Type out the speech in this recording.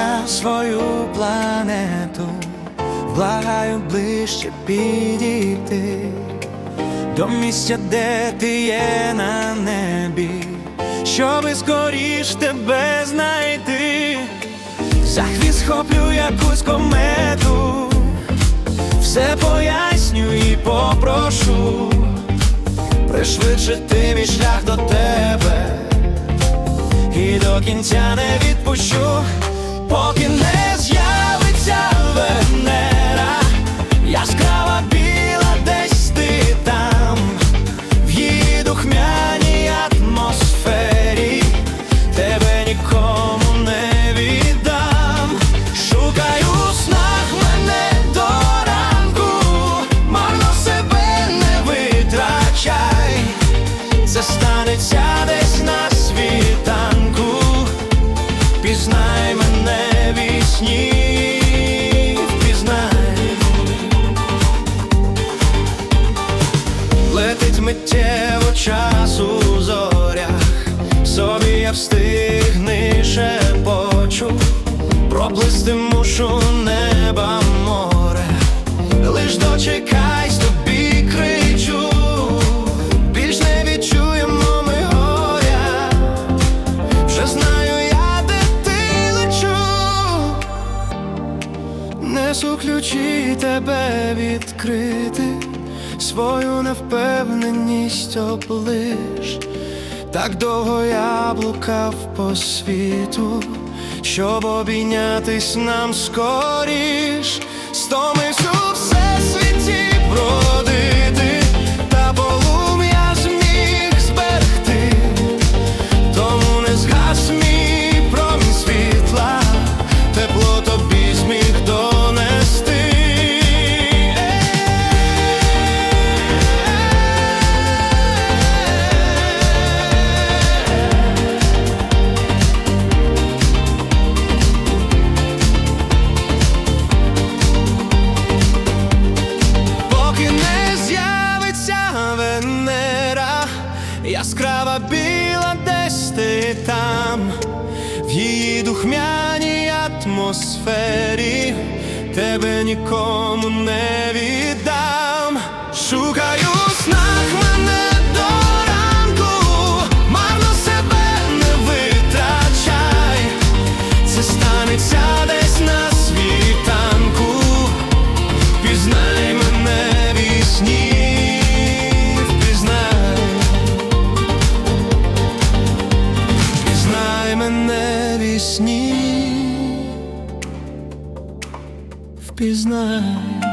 я свою планету, благаю ближче підійти до місця, де ти є на небі, щоби скоріш тебе знайти, за хвіст схоплю якусь комету, все поясню і попрошу, пришвидшити мій шлях до тебе і до кінця не відпущу, поки не пізнай мене вісні, впізнай. Летить миттєво часу зорях, собі я встигни шепочу, проплисти мушу неба несу ключі тебе відкрити, свою невпевненість облиш. Так довго я блукав по світу, щоб обійнятись нам скоріш, стомився яскрава біла десь ти там, в її духмяній атмосфері тебе нікому не віддам. Шукаю снах мене до ранку, вісні, впізнай.